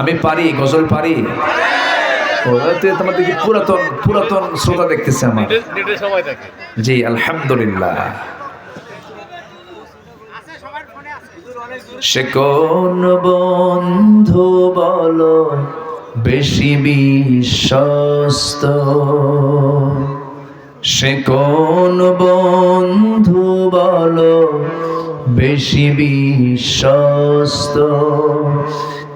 আমি পারি গজল পারি। ও, তো তোমার দেখি পুরাতন পুরাতন শ্রোতা দেখতেছে আমার। জি আলহামদুলিল্লাহ। সে কোন বন্ধু বলো বেশি বিশ্বস্ত? সে কোন বন্ধু বলো বেশি বিশ্বস্ত?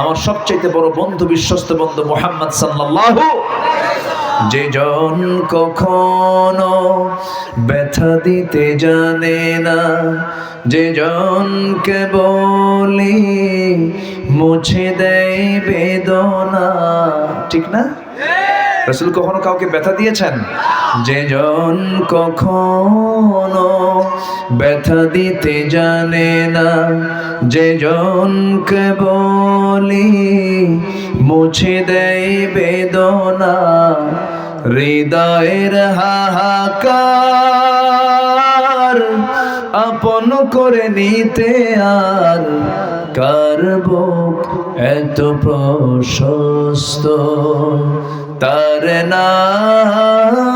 আমার সবচেয়ে বড় বন্ধু, বিশ্বস্ত বন্ধু মোহাম্মদ সাল্লাল্লাহু যে জন কখনো ব্যথা দিতে জানে না, যে জনকে বলি মুছে দেয় বেদনা। ঠিক না? রসুল কখনো কাউকে ব্যথা দিয়েছেন? যে জন কখনো ব্যথা দিতে জানে না যে জনকে বলি মুছে দেয় বেদনা, হৃদয়ের হাহাকার আপন করে নিতে আর কার বুক এত প্রশস্ত? তার নাম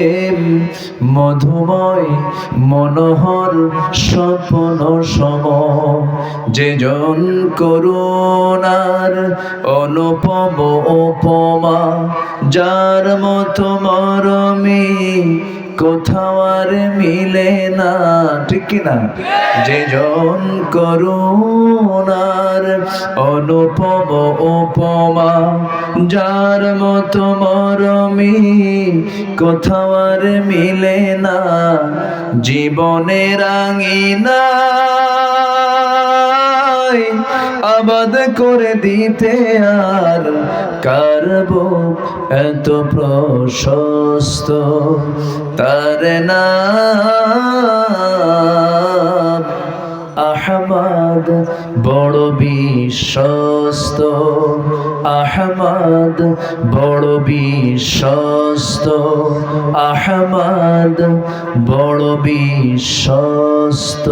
মধুময় মনোহর স্বপ্ন সম। যে জন করুণার অনুপম উপমা যার মতো মরমি কোথাও আর মিলে না। ঠিক না? যে জন করুণার অনুপম উপমা, যার মতো মরমি কোথাও আর মিলে না। জীবনের আঙিনা আবাদ করে দিতে আর কারব এত প্রশস্ত? তার নাম আহমদ বড় বিশ্বস্ত। আহমদ বড় বিশ্বস্ত। আহমদ বড় বিশ্বস্ত।